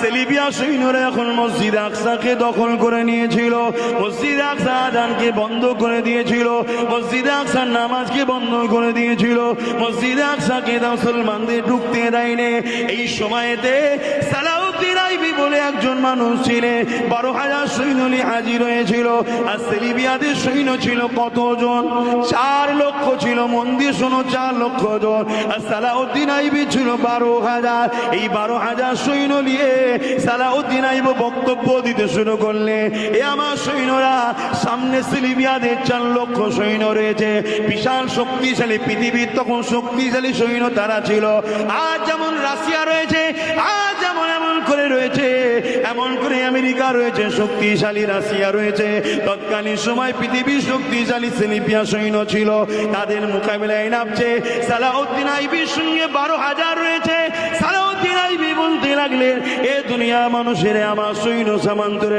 সেলিবিয়া এখন মসজিদ আকসাকে দখল করে নিয়েছিল। মসজিদ আকসা আদানকে বন্ধ করে দিয়েছিল। মসজিদ আকসার নামাজকে বন্ধ করে দিয়েছিল। মসজিদ আকসাকে মুসলমানদের ঢুকতে দেয়নি। এই সময়তে একজন মানুষ ছিলেন বারো হাজার সৈন্য নিয়ে হাজির হয়েছিল। আর সেলিবিয়াদের সৈন্য ছিল কতজন? চার লক্ষ ছিল মন্দির শোনো, চার লক্ষ জন। আর সালাউদ্দিন আইবি ছিল বারো হাজার। এই বারো হাজার সৈন্য নিয়ে সালাউদ্দিন আইব বক্তব্য দিতে শুরু করলে, এ আমার সৈন্যরা, সামনে সিলিবিয়াদের চার লক্ষ সৈন্য রয়েছে। বিশাল শক্তিশালী পৃথিবীর তখন শক্তিশালী সৈন্য তারা ছিল। আজ যেমন এমন করে আমেরিকা রয়েছে, শক্তিশালী রাশিয়া রয়েছে। তৎকালীন সময় পৃথিবীর শক্তিশালী সিলিপিয়া সৈন্য ছিল। তাদের মোকাবিলায় নামছে সালাউদ্দিন আইবির সঙ্গে বারো হাজার রয়েছে। সালাউদ্দিন আইবি বলতে লাগলেন, এ দুনিয়া মানুষের আমার সৈন্য সামান্তরে